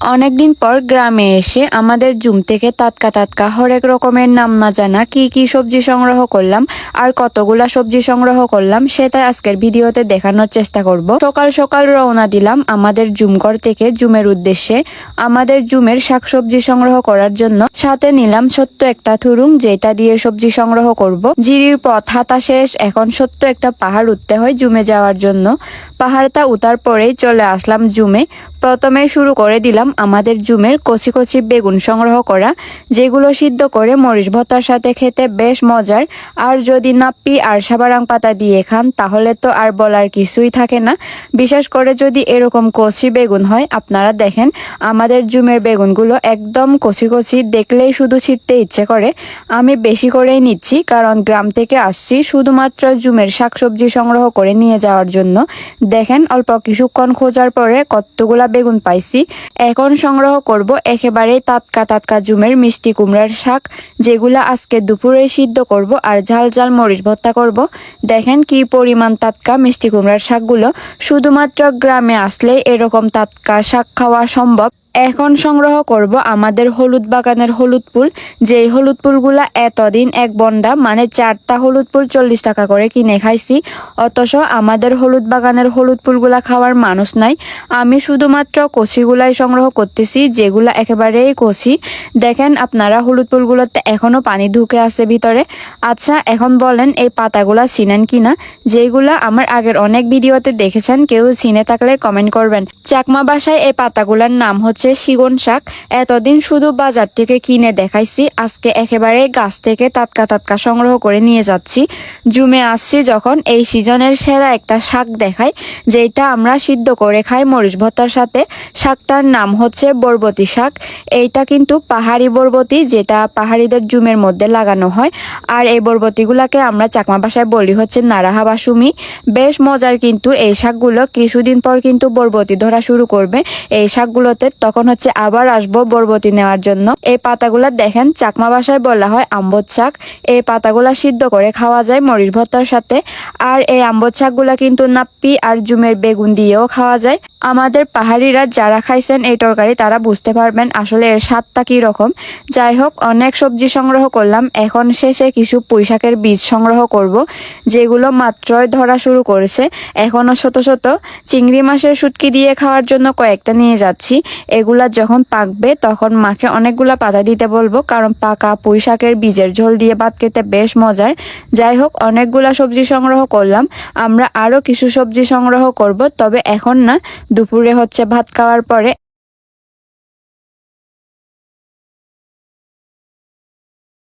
অনেকদিন পর গ্রামে এসে আমাদের জুম থেকে তাতকা তাতকা হরেক রকমের নাম না জানা কি কি সবজি সংগ্রহ করলাম, আর কতগুলা সবজি সংগ্রহ করলাম, সেটা আজকের ভিডিওতে দেখানোর চেষ্টা করব। সকাল সকাল রওনা দিলাম আমাদের জুমঘর থেকে জুমের উদ্দেশ্যে। আমাদের জুমের শাকসবজি সংগ্রহ করার জন্য সাথে নিলাম সত্য একটা থুরুং, যেটা দিয়ে সবজি সংগ্রহ করব। জিরির পথ হাতা শেষ, এখন সত্য একটা পাহাড় উঠতে হয় জুমে যাওয়ার জন্য। পাহাড়টা উতার পরেই চলে আসলাম জুমে। প্রথমে শুরু করে দিলাম আমাদের জুমের কচি কচি বেগুন সংগ্রহ করা, যেগুলো সিদ্ধ করে মরিচ ভর্তার সাথে খেতে বেশ মজার। আর যদি নাপ্পি আর সাবারাং পাতা দিয়ে খান, তাহলে তো আর বলার কিছুই থাকে না। বিশেষ করে যদি এরকম কচি বেগুন হয়, আপনারা দেখেন আমাদের জুমের বেগুনগুলো একদম কচি কচি, দেখলেই শুধু ছিটতে ইচ্ছে করে। আমি বেশি করেই নিচ্ছি, কারণ গ্রাম থেকে আসছি শুধুমাত্র জুমের শাকসবজি সংগ্রহ করে নিয়ে যাওয়ার জন্য। দেখেন অল্প কিছুক্ষণ খোঁজার পরে কতগুলা বেগুন পাইছি। এখন সংগ্রহ করব একেবারে তাতকা তাতকা জুমের মিষ্টি কুমড়ার শাক, যেগুলা আজকে দুপুরে সিদ্ধ করব আর ঝাল ঝাল মরিচ ভত্তা করব। দেখেন কি পরিমাণ তাতকা মিষ্টি কুমড়ার শাকগুলো। শুধুমাত্র গ্রামে আসলে এরকম তাতকা শাক খাওয়া সম্ভব। এখন সংগ্রহ করব আমাদের হলুদ বাগানের হলুদ ফুল। যেই হলুদ ফুলগুলা এতদিন এক বন্ডা মানে চারটা হলুদ ফুল চল্লিশ টাকা করে কিনে খাইছি। অথচ আমাদের হলুদ বাগানের হলুদ ফুলগুলা খাওয়ার মানুষ নাই। আমি শুধুমাত্র কষিগুলাই সংগ্রহ করতেছি, যেগুলা একেবারেই কষি দেখেন আপনারা হলুদ ফুলগুলোতে এখনও পানি ঢুকে আছে ভিতরে। আচ্ছা এখন বলেন এই পাতাগুলা চিনেন কিনা? যেগুলা আমার আগের অনেক ভিডিওতে দেখেছেন, কেউ চিনে থাকলে কমেন্ট করবেন। চাকমা বাসায় এই পাতাগুলার নাম হচ্ছে শিগন শাক। এতদিন শুধু বাজার থেকে কিনে দেখাইছি, আজকে একেবারে গাছ থেকে টাটকা টাটকা সংগ্রহ করে নিয়ে যাচ্ছি। জুমে আসছি যখন এই সিজনের সেরা একটা শাক দেখাই, যেটা আমরা সিদ্ধ করে খাই মরিচ ভর্তার সাথে। শাকটার নাম হচ্ছে বরবতি শাক। এইটা কিন্তু পাহাড়ি বরবতি যেটা পাহাড়িদের জুমের মধ্যে লাগানো হয়। আর এই বরবতিগুলাকে আমরা চাকমা ভাষায় বলি হচ্ছে নারাহা বাসুমি। বেশ মজার কিন্তু এই শাকগুলো, কিছুদিন পর কিন্তু বরবতি ধরা শুরু করবে। এই শাকগুলোতে তখন হচ্ছে আবার আসব বরবতি নেওয়ার জন্য। এই পাতাগুলা দেখেন, চাকমা বাসায় বলা হয় আম্বত শাক। এই পাতাগুলা সিদ্ধ করে খাওয়া যায় মরিচ ভর্তার সাথে। আর এই আম্বত শাকগুলা কিন্তু নাপ্পি আর জুমের বেগুন দিয়েও খাওয়া যায়। আমাদের পাহাড়িরা যারা খাইছেন এই তরকারি, তারা বুঝতে পারবেন আসলে এর স্বাদটা কি রকম। যাই হোক, অনেক সবজি সংগ্রহ করলাম। এখন শেষে কিছু পুঁইশাকের বীজ সংগ্রহ করব, যেগুলো মাত্রই ধরা শুরু করেছে। এখনও শত শত চিংড়ি মাছের শুটকি দিয়ে খাওয়ার জন্য কয়েকটা নিয়ে যাচ্ছি। এগুলা যখন পাকবে, তখন মাকে অনেকগুলা পাতা দিতে বলব, কারণ পাকা পুঁই শাকের বীজের ঝোল দিয়ে ভাত খেতে বেশ মজার। যাই হোক, অনেকগুলা সবজি সংগ্রহ করলাম। আমরা আরও কিছু সবজি সংগ্রহ করব, তবে এখন না দুপুরে হচ্ছে ভাত খাওয়ার পরে